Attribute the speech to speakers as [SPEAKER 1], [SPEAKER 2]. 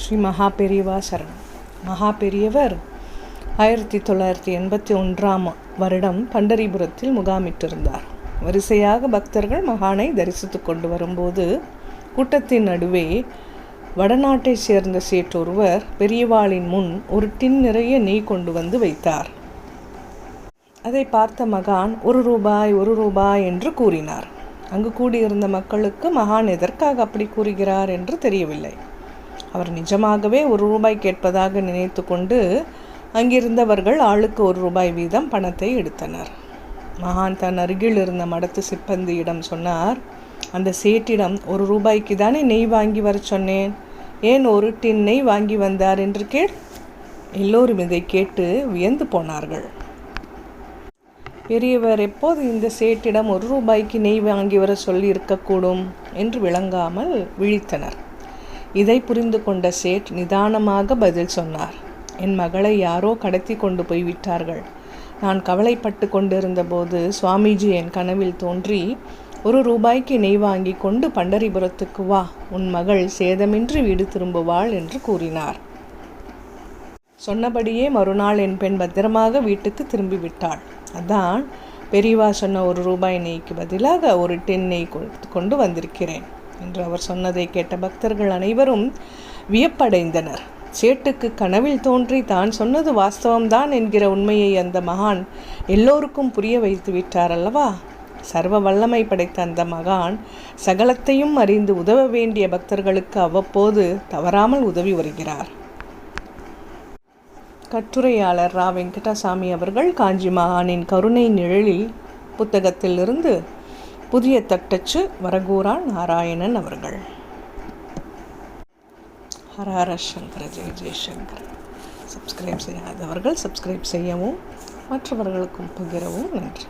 [SPEAKER 1] ஸ்ரீ மகா பெரியவா சரணம் மகா பெரியவர் ஆயிரத்தி தொள்ளாயிரத்தி எண்பத்தி ஒன்றாம் வருடம் பண்டரிபுரத்தில் முகாமிட்டிருந்தார். வரிசையாக பக்தர்கள் மகானை தரிசித்து கொண்டு வரும்போது கூட்டத்தின் நடுவே வடநாட்டை சேர்ந்த சேற்றொருவர் பெரியவாளின் முன் ஒரு டின் நிறைய நெய் கொண்டு வந்து வைத்தார். அதை பார்த்த மகான் ஒரு ரூபாய் ஒரு ரூபாய் என்று கூறினார். அங்கு கூடியிருந்த மக்களுக்கு மகான் எதற்காக அப்படி கூறுகிறார் என்று தெரியவில்லை. அவர் நிஜமாகவே ஒரு ரூபாய் கேட்பதாக நினைத்து கொண்டு அங்கிருந்தவர்கள் ஆளுக்கு ஒரு ரூபாய் வீதம் பணத்தை எடுத்தனர். மகான் தன் அருகில் இருந்த மடத்து சிப்பந்தியிடம் சொன்னார் அந்த சேட்டிடம் ஒரு ரூபாய்க்கு தானே நெய் வாங்கி வர சொன்னேன். ஏன் ஒரு டின் நெய் வாங்கி வந்தார் என்று கேள். எல்லோரும் இதை கேட்டு வியந்து போனார்கள். பெரியவர் எப்போது இந்த சேட்டிடம் ஒரு ரூபாய்க்கு நெய் வாங்கி வர சொல்லி இருக்கக்கூடும் என்று விளங்காமல் விழித்தனர். இதை புரிந்து கொண்ட சேட் நிதானமாக பதில் சொன்னார். என் மகளை யாரோ கடத்தி கொண்டு போய் விட்டார்கள். நான் கவலைப்பட்டு கொண்டிருந்த போது சுவாமிஜி என் கனவில் தோன்றி ஒரு ரூபாய்க்கு நெய் வாங்கி கொண்டு பண்டரிபுரத்துக்கு வா. உன் மகள் சேதமின்றி வீடு திரும்புவாள் என்று கூறினார். சொன்னபடியே மறுநாள் என் பெண் பத்திரமாக வீட்டுக்கு திரும்பிவிட்டாள் அதான் பெரியவா சொன்ன ஒரு ரூபாய் நெய்க்கு பதிலாக ஒரு டென் நெய் கொண்டு வந்திருக்கிறேன். என்று அவர் சொன்னதை கேட்ட பக்தர்கள் அனைவரும் வியப்படைந்தனர். சேட்டுக்கு கனவில் தோன்றி தான் சொன்னது வாஸ்தவம்தான் என்கிற உண்மையை அந்த மகான் எல்லோருக்கும் புரிய வைத்து விட்டார் அல்லவா? சர்வ வல்லமை படைத்த அந்த மகான் சகலத்தையும் அறிந்து உதவ வேண்டிய பக்தர்களுக்கு அவ்வப்போது தவறாமல் உதவி வருகிறார். கட்டுரையாளர் ரா. வெங்கடசாமி அவர்கள் காஞ்சி மகானின் கருணை நிழலில் புத்தகத்திலிருந்து புதிய தட்டச்சு வரகூரான் நாராயணன் அவர்கள். ஹரஹர சங்கர ஜெய ஜெயசங்கர் சப்ஸ்கிரைப் செய்யாதவர்கள் சப்ஸ்கிரைப் செய்யவும் மற்றவர்களுக்கும் பகிரவும் நன்றி.